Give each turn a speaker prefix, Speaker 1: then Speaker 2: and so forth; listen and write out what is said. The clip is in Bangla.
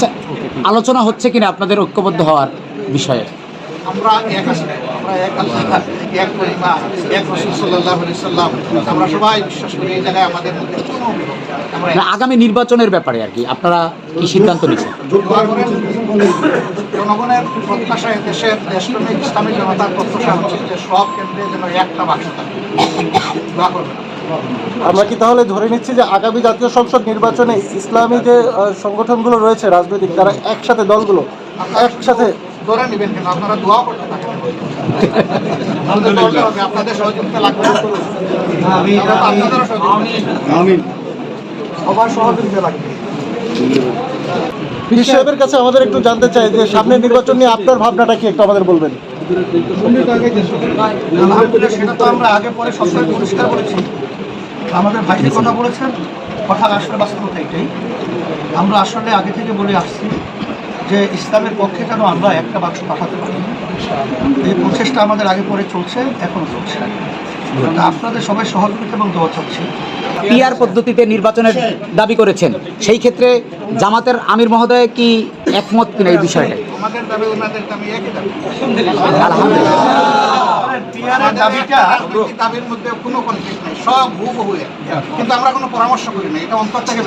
Speaker 1: আচ্ছা আলোচনা হচ্ছে কিনা আপনাদের ঐক্যবদ্ধ হওয়ার বিষয়ে?
Speaker 2: আমরা এক আমরা এক আল্লাহ এক পরিমা এক রসুল সাল্লাহ সাল্লাম। আমরা সবাই বিশ্বাস করি এই জায়গায় আমাদের মধ্যে কোনো।
Speaker 1: না, আগামী নির্বাচনের ব্যাপারে আর কি আপনারা কি সিদ্ধান্ত নিচ্ছেন?
Speaker 2: জনগণের প্রত্যাশা এ দেশের দেশপ্রেমিক ইসলামী জনতার প্রত্যাশা হচ্ছে যে সব কেন্দ্রে যেন একটা বাক্স থাকে। দোয়া করবেন।
Speaker 3: আমরা কি তাহলে ধরে নিচ্ছি যে আগামী জাতীয় সংসদ নির্বাচনে ইসলামী যে সংগঠনগুলো রয়েছে রাজনৈতিক তারা একসাথে দলগুলো একসাথে
Speaker 2: ধরে নেবেন কেন? আপনারা দোয়া করতে থাকেন। আমাদের দরকার হবে আপনাদের সহযোগিতা লাগবে। আমরা তো আপনাদেরও সহযোগিতা সবার সহযোগিতা লাগবে।
Speaker 3: পীর কাছে আমাদের একটু জানতে চাই যে সামনের নির্বাচন নিয়ে আপনার ভাবনাটা কি একটু আমাদের বলবেন।
Speaker 2: আলহামদুলিল্লাহ সেটা তো আমরা আগে পরে সবসময় পরিষ্কার বলেছি আমাদের ভাই যে কথা বলেছেন কথা আসলে বাস্তবতা এটাই। আমরা আসলে আগে থেকে বলে আসছি যে ইসলামের পক্ষে যেন আমরা একটা বাক্স পাঠাতে পারি। এই প্রচেষ্টা আমাদের আগে পরে চলছে এখনও চলছে। আপনাদের সবাই সহযোগিতা এবং দোয়া চাচ্ছি।
Speaker 1: পিআর পদ্ধতিতে নির্বাচনের দাবি করেছেন। সেই ক্ষেত্রে জামাতের আমির মহোদয় কি একমত কিনা এই বিষয়টা
Speaker 2: আমাদের দাবি ওনাদের দাবি একই দাবি?
Speaker 1: আলহামদুলিল্লাহ।
Speaker 2: দাবির মধ্যে কোনো কনফ্লিক্ট নেই সব হুবহু এক। কিন্তু আমরা কোনো পরামর্শ করি না এটা অন্তর থেকে